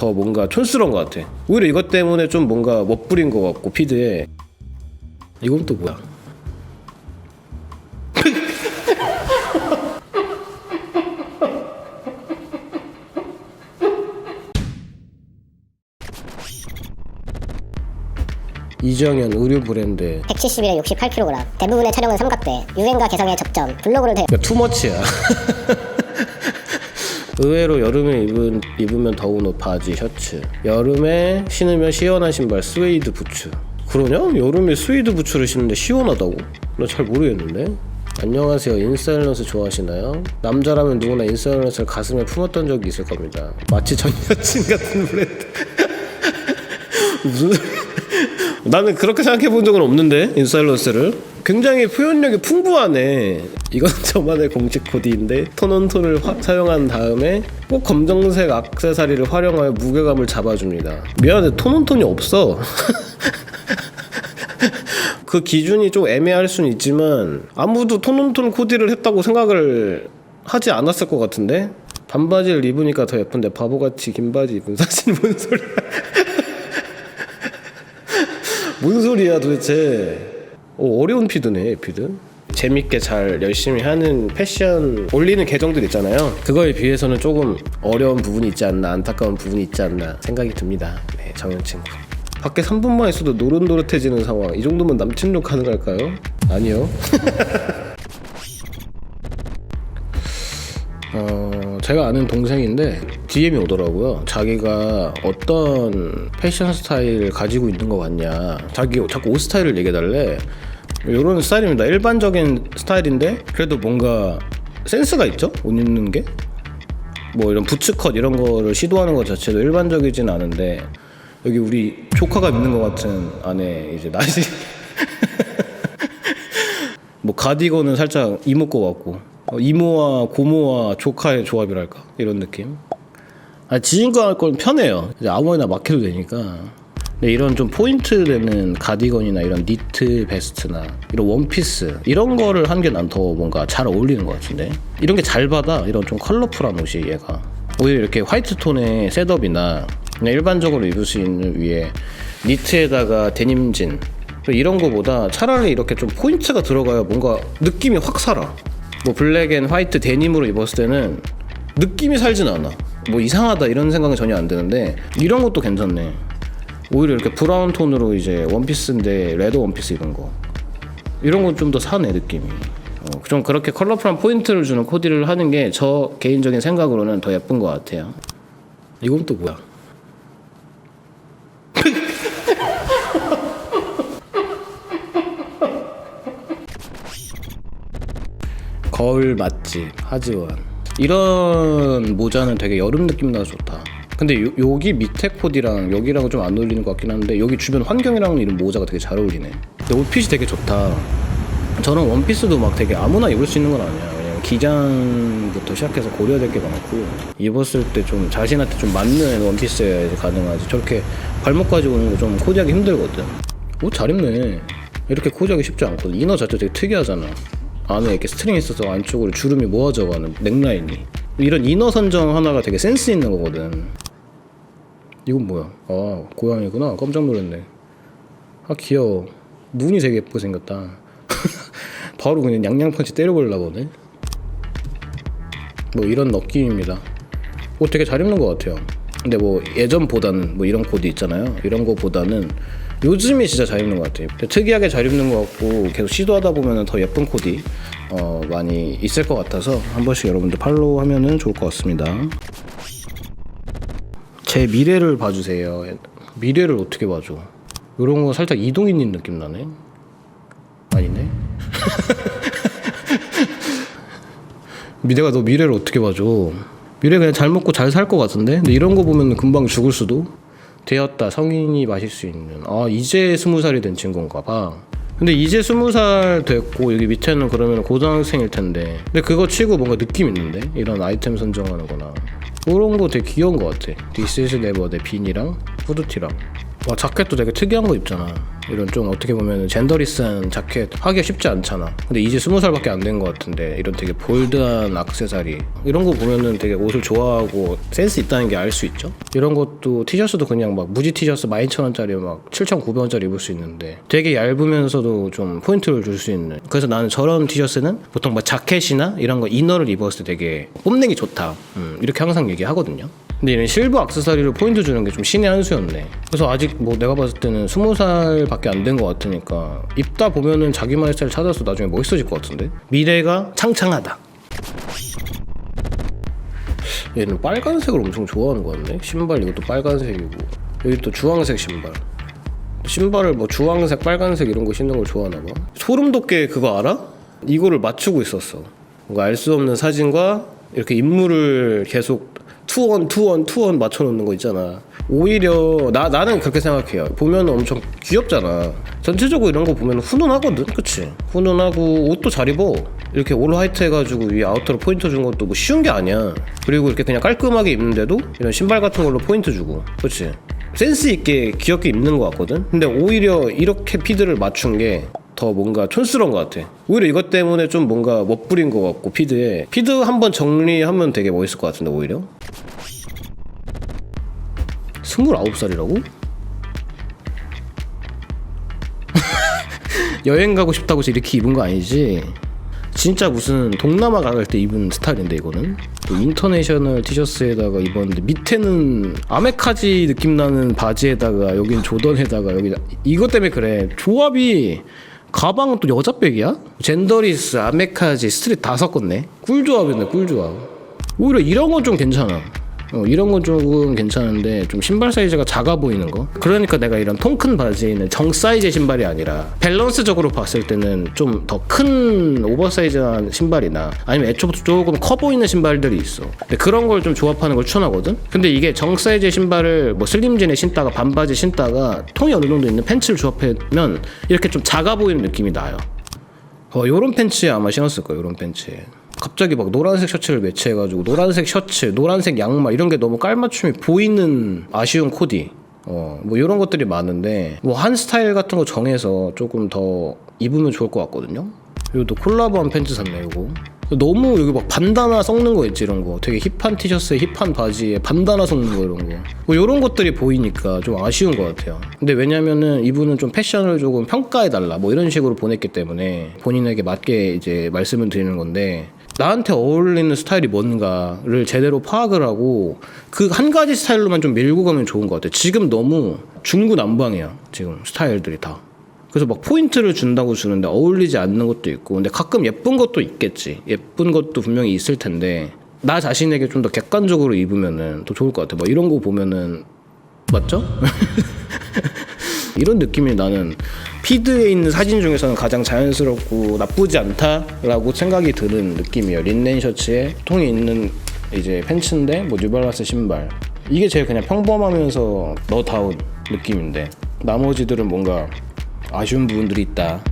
더 뭔가 촌스러운 것 같아. 오히려 이것 때문에 좀 뭔가 멋부린 것 같고 피드에 이건 또 뭐야? 이정현 의류 브랜드 171에 68kg. 대부분의 촬영은 삼각대. 유행과 개성의 접점. 블로그를 대. 투머치야. 의외로 여름에 입은, 입으면 더운 옷 바지 셔츠. 여름에 신으면 시원한 신발 스웨이드 부츠. 그러냐? 여름에 스웨이드 부츠를 신는데 시원하다고? 나 잘 모르겠는데. 안녕하세요. 인사이런스 좋아하시나요? 남자라면 누구나 인사이런스를 가슴에 품었던 적이 있을 겁니다. 마치 전 여친 같은 브랜드 무슨 나는 그렇게 생각해 본 적은 없는데 인사일런스를. 굉장히 표현력이 풍부하네. 이건 저만의 공식 코디인데 톤온톤을 화- 사용한 다음에 꼭 검정색 액세서리를 활용하여 무게감을 잡아줍니다. 미안해 톤온톤이 없어. 그 기준이 좀 애매할 수는 있지만 아무도 톤온톤 코디를 했다고 생각을 하지 않았을 것 같은데? 반바지를 입으니까 더 예쁜데 바보같이 긴 바지 입은 사실 뭔 소리야 뭔 소리야 도대체? 어, 어려운 피드네 피드. 재밌게 잘 열심히 하는 패션 올리는 계정들 있잖아요. 그거에 비해서는 조금 어려운 부분이 있지 않나 안타까운 부분이 있지 않나 생각이 듭니다. 네 정현 친구 밖에 3분만 있어도 노릇노릇해지는 상황. 이 정도면 남친룩 가능할까요? 아니요. 어, 제가 아는 동생인데 DM이 오더라고요. 자기가 어떤 패션 스타일을 가지고 있는 것 같냐. 자기 자꾸 옷 스타일을 얘기해달래. 이런 스타일입니다. 일반적인 스타일인데 그래도 뭔가 센스가 있죠? 옷 입는 게. 뭐 이런 부츠컷 이런 거를 시도하는 것 자체도 일반적이진 않은데 여기 우리 조카가 입는 것 같은 안에 이제 나시 뭐 가디건은 살짝 거 같고 어, 이모와 고모와 조카의 조합이랄까 이런 느낌. 아 지인과 할 건 편해요. 이제 아무거나 맡겨도 되니까. 근데 이런 좀 포인트 되는 가디건이나 이런 니트 베스트나 이런 원피스 이런 거를 한 게 난 더 뭔가 잘 어울리는 것 같은데 이런 게 잘 받아 이런 좀 컬러풀한 옷이 얘가 오히려 이렇게 화이트 톤의 셋업이나 그냥 일반적으로 입을 수 있는 위에 니트에다가 데님진 이런 거보다 차라리 이렇게 좀 포인트가 들어가야 뭔가 느낌이 확 살아. 뭐 블랙 앤 화이트 데님으로 입었을 때는 느낌이 살진 않아. 뭐 이상하다 이런 생각은 전혀 안 드는데 이런 것도 괜찮네. 오히려 이렇게 브라운 톤으로 이제 원피스인데 레드 원피스 입은 거 이런 건 좀 더 사네 느낌이. 어, 좀 그렇게 컬러풀한 포인트를 주는 코디를 하는 게 저 개인적인 생각으로는 더 예쁜 것 같아요. 이건 또 뭐야? 거울 맛집 하지원. 이런 모자는 되게 여름 느낌 나서 좋다. 근데 요, 여기 밑에 코디랑 여기랑은 좀 안 어울리는 것 같긴 한데 여기 주변 환경이랑 이런 모자가 되게 잘 어울리네. 근데 옷핏이 되게 좋다. 저는 원피스도 막 되게 아무나 입을 수 있는 건 아니야. 왜냐면 기장부터 시작해서 고려될 게 많고. 입었을 때 좀 자신한테 좀 맞는 원피스여야 가능하지. 저렇게 발목까지 오는 거 좀 코디하기 힘들거든. 옷 잘 입네. 이렇게 코디하기 쉽지 않거든. 이너 자체 되게 특이하잖아 안에 이렇게 스트링이 있어서 안쪽으로 주름이 모아져가는 넥라인이. 이런 이너 선정 하나가 되게 센스 있는 거거든. 이건 뭐야? 아 고양이구나. 깜짝 놀랐네. 아 귀여워. 눈이 되게 예쁘게 생겼다. 바로 그냥 양양펀치 때려보려고 보네. 뭐 이런 느낌입니다. 옷 되게 잘 입는 것 같아요. 근데 뭐 예전보다는 뭐 이런 코디 있잖아요. 이런 거보다는 요즘이 진짜 잘 입는 것 같아요 특이하게 잘 입는 것 같고 계속 시도하다 보면 더 예쁜 코디 어, 많이 있을 것 같아서 한 번씩 여러분들 팔로우 하면은 좋을 것 같습니다 제 미래를 봐주세요 미래를 어떻게 봐줘 이런 거 살짝 이동인님 느낌 나네 아니네 미래가 너 미래를 어떻게 봐줘? 미래 그냥 잘 먹고 잘 살 것 같은데? 근데 이런 거 보면 금방 죽을 수도? 되었다. 성인이 마실 수 있는. 아 이제 스무 살이 된 친구인가 봐. 근데 이제 스무 살 됐고 여기 밑에는 그러면 고등학생일 텐데. 근데 그거 치고 뭔가 느낌 있는데? 이런 아이템 선정하는 거나. 그런 거 되게 귀여운 것 같아. This is never 내 빈이랑 후드티랑 와 자켓도 되게 특이한 거 입잖아. 이런 좀 어떻게 보면 젠더리스한 자켓 하기가 쉽지 않잖아. 근데 이제 스무 살밖에 안 된 것 같은데 이런 되게 볼드한 악세사리 이런 거 보면은 되게 옷을 좋아하고 센스 있다는 게 알 수 있죠. 이런 것도 티셔츠도 그냥 막 무지 티셔츠 12,000원짜리 막 7,900원짜리 입을 수 있는데 되게 얇으면서도 좀 포인트를 줄 수 있는. 그래서 나는 저런 티셔츠는 보통 막 자켓이나 이런 거 이너를 입었을 때 되게 뽐내기 좋다. 음, 이렇게 항상 얘기하거든요. 근데 이런 실버 악세사리를 포인트 주는 게 좀 신의 한 수였네. 그래서 아직 뭐 내가 봤을 때는 스무 살밖에 안 된 것 같으니까 입다 보면은 자기만의 스타일 찾아서 나중에 멋있어질 것 같은데. 미래가 창창하다. 얘는 빨간색을 엄청 좋아하는 것 같네. 신발 이것도 빨간색이고 여기 또 주황색 신발. 신발을 뭐 주황색, 빨간색 이런 거 신는 걸 좋아하나 봐. 소름 돋게 그거 알아? 이거를 맞추고 있었어. 뭔가 알 수 없는 사진과 이렇게 인물을 계속 투원, 투원, 투원 맞춰놓는 거 있잖아. 오히려 나 나는 그렇게 생각해요. 보면 엄청 귀엽잖아. 전체적으로 이런 거 보면 훈훈하거든, 그치? 훈훈하고 옷도 잘 입어. 이렇게 올 화이트 해가지고 위 아우터로 포인트 준 것도 뭐 쉬운 게 아니야. 그리고 이렇게 그냥 깔끔하게 입는데도 이런 신발 같은 걸로 포인트 주고, 그치? 센스 있게 귀엽게 입는 것 같거든. 근데 오히려 이렇게 피드를 맞춘 게 더 뭔가 촌스러운 것 같아. 오히려 이것 때문에 좀 뭔가 멋부린 것 같고 피드에 피드 한번 정리하면 되게 멋있을 것 같은데 오히려. 스물아홉 살이라고? 여행 가고 싶다고 해서 이렇게 입은 거 아니지? 진짜 무슨 동남아 갈 때 입은 스타일인데 이거는 또 인터내셔널 티셔츠에다가 입었는데 밑에는 아메카지 느낌 나는 바지에다가 여긴 조던에다가 여기 이것 때문에 그래 조합이 가방은 또 여자백이야? 젠더리스 아메카지 스트릿 다 섞었네 꿀조합이네 꿀조합 오히려 이런 건 좀 괜찮아 어, 이런 건 조금 괜찮은데 좀 신발 사이즈가 작아 보이는 거? 그러니까 내가 이런 통큰 바지에 있는 정 사이즈의 신발이 아니라 밸런스적으로 봤을 때는 좀 더 큰 오버사이즈한 신발이나 아니면 애초부터 조금 커 보이는 신발들이 있어. 근데 그런 걸 좀 조합하는 걸 추천하거든? 근데 이게 정 사이즈의 신발을 뭐 슬림진에 신다가 반바지 신다가 통이 어느 정도 있는 팬츠를 조합하면 이렇게 좀 작아 보이는 느낌이 나요. 어, 요런 팬츠에 아마 신었을 거예요, 요런 팬츠에. 갑자기 막 노란색 셔츠를 매치해가지고 노란색 셔츠, 노란색 양말 이런 게 너무 깔맞춤이 보이는 아쉬운 코디. 어, 뭐 이런 것들이 많은데 뭐 한 스타일 같은 거 정해서 조금 더 입으면 좋을 것 같거든요. 그리고 또 콜라보한 팬츠 샀네, 이거. 너무 여기 막 반다나 섞는 거 있지 이런 거 되게 힙한 티셔츠에 힙한 바지에 반다나 섞는 거 이런 거뭐 이런 것들이 보이니까 좀 아쉬운 것 같아요 근데 왜냐면은 이분은 좀 패션을 조금 평가해 달라 뭐 이런 식으로 보냈기 때문에 본인에게 맞게 이제 말씀을 드리는 건데 나한테 어울리는 스타일이 뭔가를 제대로 파악을 하고 그 한 가지 스타일로만 좀 밀고 가면 좋은 것 같아 지금 너무 중구난방이야 지금 스타일들이 다. 그래서 막 포인트를 준다고 주는데 어울리지 않는 것도 있고 근데 가끔 예쁜 것도 있겠지. 예쁜 것도 분명히 있을 텐데 나 자신에게 좀 더 객관적으로 입으면은 더 좋을 것 같아. 뭐 이런 거 보면은 맞죠? 이런 느낌이 나는 피드에 있는 사진 중에서는 가장 자연스럽고 나쁘지 않다라고 생각이 드는 느낌이에요. 린넨 셔츠에 통이 있는 이제 팬츠인데 뭐 뉴발란스 신발. 이게 제일 그냥 평범하면서 너다운 느낌인데 나머지들은 뭔가 아쉬운 부분들이 있다